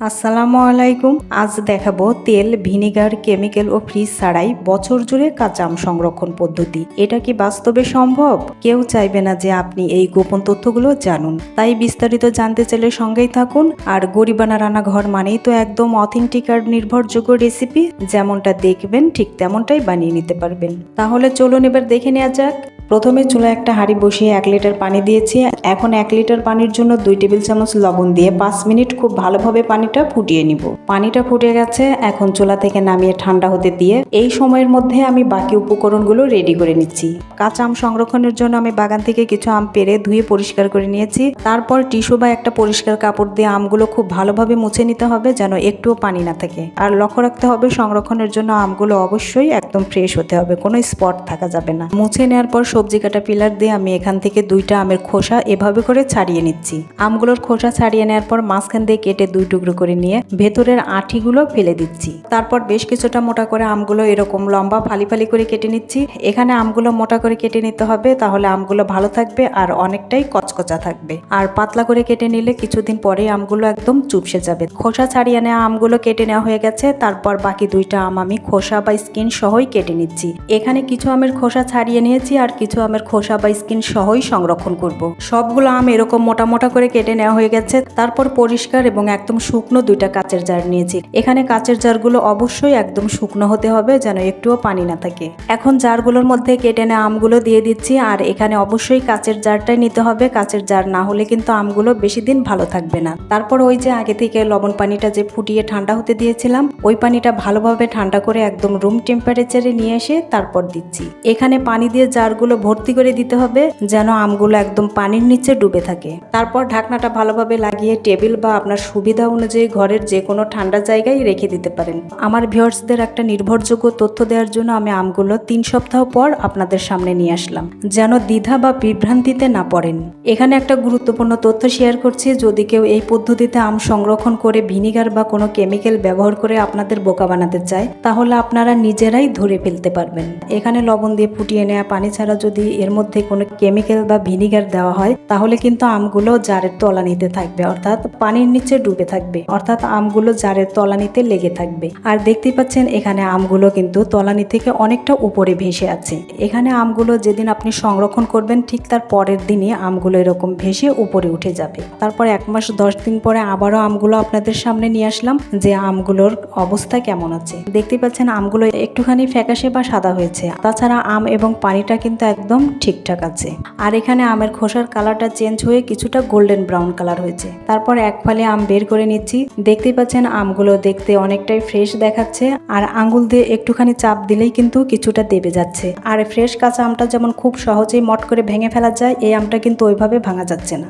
আসসালামু আলাইকুম। আজ দেখাবো তেল, ভিনেগার, কেমিক্যাল ও ফ্রিজ ছাড়াই বছর জুড়ে কাঁচাম সংরক্ষণ পদ্ধতি। এটা কি বাস্তবে সম্ভব? কেউ চাইবে না যে আপনি এই গোপন তথ্যগুলো জানুন। তাই বিস্তারিত জানতে চাইলে সঙ্গেই থাকুন। আর গরিবানা রান্নাঘর মানেই তো একদম অথেন্টিক আর নির্ভরযোগ্য রেসিপি যেমনটা দেখবেন ঠিক তেমনটাই বানিয়ে নিতে পারবেন। তাহলে চলুন এবার দেখে নেওয়া যাক প্রথমে চুলা একটা হাঁড়ি বসিয়ে এক লিটার পানি দিয়েছি। এখন এক লিটার পানির জন্য দুই টেবিল চামচ লবণ দিয়ে পাঁচ মিনিট খুব ভালোভাবে পানিটা ফুটিয়ে নিব। পানিটা ফুটে গেছে, এখন চুলা থেকে নামিয়ে ঠান্ডা হতে দিয়ে এই সময়ের মধ্যে আমি বাকি উপকরণগুলো রেডি করে নিচ্ছি। কাঁচা আম সংরক্ষণের জন্য আমি বাগান থেকে কিছু আম পেরে ধুয়ে পরিষ্কার করে নিয়েছি। তারপর টিস্যু বা একটা পরিষ্কার কাপড় দিয়ে আমগুলো খুব ভালোভাবে মুছে নিতে হবে যেন একটুও পানি না থাকে। আর লক্ষ্য রাখতে হবে সংরক্ষণের জন্য আমগুলো অবশ্যই একদম ফ্রেশ হতে হবে, কোনো স্পট থাকা যাবে না। মুছে নেওয়ার পর সবজি কাটা পিলার দিয়ে আমি এখান থেকে দুইটা আমের খোসা এভাবে করে ছাড়িয়ে নিচ্ছি। আমগুলোর খোসা ছাড়িয়ে নেওয়ার পর মাঝখান দিয়ে কেটে দুই টুকরো করে নিয়ে ভেতরের আঠিগুলো ফেলে দিচ্ছি। তারপর বেশ কিছুটা মোটা করে আমগুলো এরকম লম্বা ফালি ফালি করে কেটে নিচ্ছি। এখানে আমগুলো মোটা করে কেটে নিতে হবে, তাহলে আমগুলো ভালো থাকবে আর অনেকটাই কচকচা থাকবে। আর পাতলা করে কেটে নিলে কিছুদিন পরে আমগুলো একদম চুপসে যাবে। খোসা ছাড়িয়ে নেওয়া আমগুলো কেটে নেওয়া হয়ে গেছে, তারপর বাকি দুইটা আম আমি খোসা বা স্কিন সহই কেটে নিচ্ছি। এখানে কিছু আমের খোসা ছাড়িয়ে নিয়েছি আর কিছু আমের খোসা বা স্কিন সহই সংরক্ষণ করব। সবগুলো আম এরকম মোটা মোটা করে কেটে নেওয়া হয়ে গেছে। তারপর পরিষ্কার এবং একদম শুকনো দুইটা কাচের জার নিয়েছি। এখানে কাচের জারগুলো অবশ্যই একদম শুকনো হতে হবে যেন একটুও পানি না থাকে। এখন জারগুলোর মধ্যে কেটে নেওয়া আমগুলো দিয়ে দিচ্ছি আর এখানে অবশ্যই কাচের জারটাই নিতে হবে। কাচের জার না হলে কিন্তু আমগুলো বেশি দিন ভালো থাকবে না। তারপর ওই যে আগে থেকে লবণ পানিটা যে ফুটিয়ে ঠান্ডা হতে দিয়েছিলাম, ওই পানিটা ভালোভাবে ঠান্ডা করে একদম রুম টেম্পারেচারে নিয়ে এসে তারপর দিচ্ছি। এখানে পানি দিয়ে জারগুলো ভর্তি করে দিতে হবে যেন আমগুলো একদম পানির নিচে ডুবে থাকে। তারপর ঢাকনাটা ভালোভাবে লাগিয়ে টেবিল বা আপনার সুবিধা অনুযায়ী ঘরের যে কোনো ঠান্ডা জায়গায় রেখে দিতে পারেন। আমার ভিউয়ার্সদের একটা নির্ভরযোগ্য তথ্য দেওয়ার জন্য আমি আমগুলো তিন সপ্তাহ পর আপনাদের সামনে নিয়ে আসলাম, যেন দ্বিধা বা বিভ্রান্তিতে না পড়েন। এখানে একটা গুরুত্বপূর্ণ তথ্য শেয়ার করছি, যদি কেউ এই পদ্ধতিতে আম সংরক্ষণ করে ভিনিগার বা কোনো কেমিক্যাল ব্যবহার করে আপনাদের বোকা বানাতে চায়, তাহলে আপনারা নিজেরাই ধরে ফেলতে পারবেন। এখানে লবণ দিয়ে ফুটিয়ে নেওয়া পানি ছাড়া যদি এর মধ্যে কোনো কেমিক্যাল বা ভিনিগার দেওয়া হয়, তাহলে কিন্তু আমগুলো জারের তলানিতে থাকবে, অর্থাৎ পানির নিচে ডুবে থাকবে, অর্থাৎ আমগুলো জারের তলানিতে লেগে থাকবে। আর দেখতে পাচ্ছেন, এখানে আমগুলো কিন্তু তলানি থেকে অনেকটা উপরে ভেসে আছে। এখানে আমগুলো যেদিন আপনি সংরক্ষণ করবেন, ঠিক তার পরের দিনই আমগুলো এরকম ভেসে উপরে উঠে যাবে। তারপর এক মাস, দশ দিন পরে আবারও আমগুলো আপনাদের সামনে নিয়ে আসলাম, যে আমগুলোর অবস্থা কেমন আছে। দেখতে পাচ্ছেন, আমগুলো একটুখানি ফ্যাকাশে বা সাদা হয়েছে। তাছাড়া আম এবং পানিটা কিন্তু একদম ঠিকঠাক আছে। আর এখানে আমের খোসার কালারটা চেঞ্জ হয়ে কিছুটা গোল্ডেন ব্রাউন কালার হয়েছে। তারপর এক ফালে আম বের করে নিচ্ছি। দেখতেই পাচ্ছেন আমগুলো দেখতে অনেকটাই ফ্রেশ দেখাচ্ছে। আর আঙ্গুল দিয়ে একটুখানি চাপ দিলেই কিন্তু কিছুটা দেবে যাচ্ছে। আর ফ্রেশ কাঁচা আমটা যেমন খুব সহজেই মট করে ভেঙে ফেলা যায়, এই আমটা কিন্তু ওইভাবে ভাঙা যাচ্ছে না।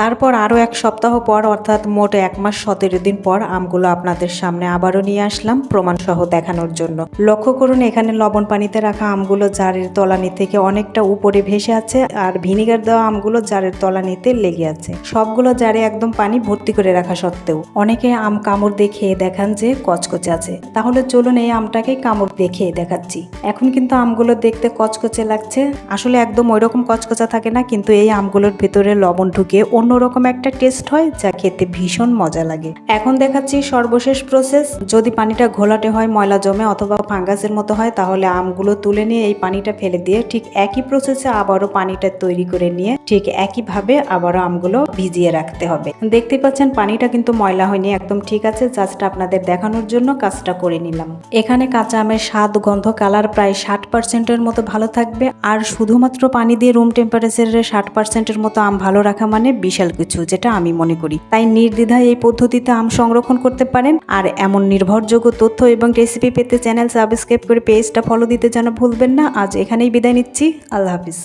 তারপর আরও এক সপ্তাহ পর, অর্থাৎ মোট এক মাস সতেরো দিন পর, আমগুলো আপনাদের সামনে আবারও নিয়ে আসলাম প্রমাণসহ দেখানোর জন্য। লক্ষ্য করুন, এখানে লবণ পানিতে রাখা আমগুলো জারের তলানি থেকে অনেকটা উপরে ভেসে আছে আর ভিনিগার দেওয়া আমগুলো জারের তলানিতে লেগে আছে। সবগুলো জারে একদম পানি ভর্তি করে রাখা সত্ত্বেও অনেকে আম কামড় দিয়ে খেয়ে দেখান যে কচকচে আছে। তাহলে চলুন এই আমটাকে কামড় দিয়ে খেয়ে দেখাচ্ছি। এখন কিন্তু আমগুলো দেখতে কচকচে লাগছে। আসলে একদম ওইরকম কচকচা থাকে না, কিন্তু এই আমগুলোর ভেতরে লবণ ঢুকে অন্যরকম একটা টেস্ট হয় যা খেতে ভীষণ মজা লাগে। এখন দেখাচ্ছি সর্বশেষ প্রসেস যদি পানিটা ঘোলাটে হয়, ময়লা জমে অথবা ফাঙ্গাসের মতো হয়, তাহলে আমগুলো তুলে নিয়ে এই পানিটা ফেলে দিয়ে ঠিক একই প্রসেসে আবারও পানিটা তৈরি করে নিয়ে ঠিক একইভাবে আবারও আমগুলো ভিজিয়ে রাখতে হবে। দেখতে পাচ্ছেন পানিটা কিন্তু ময়লা হয়নি, একদম ঠিক আছে। জাস্ট আপনাদের দেখানোর জন্য কাজটা করে নিলাম। এখানে কাঁচা আমের স্বাদ, গন্ধ কালার প্রায় ষাট পার্সেন্টের মতো ভালো থাকবে। আর শুধুমাত্র পানি দিয়ে রুম টেম্পারেচারে ষাট পার্সেন্টের মতো আম ভালো রাখা মানে বিশাল কিছু যেটা আমি মনে করি। তাই নির্দ্বিধায় এই পদ্ধতিতে আম সংরক্ষণ করতে পারেন। আর এমন নির্ভরযোগ্য তথ্য এবং রেসিপি পেতে চ্যানেল সাবস্ক্রাইব করে পেজটা ফলো দিতে যেন ভুলবেন না। আজ এখানেই বিদায় নিচ্ছি। আল্লাহ হাফিজ।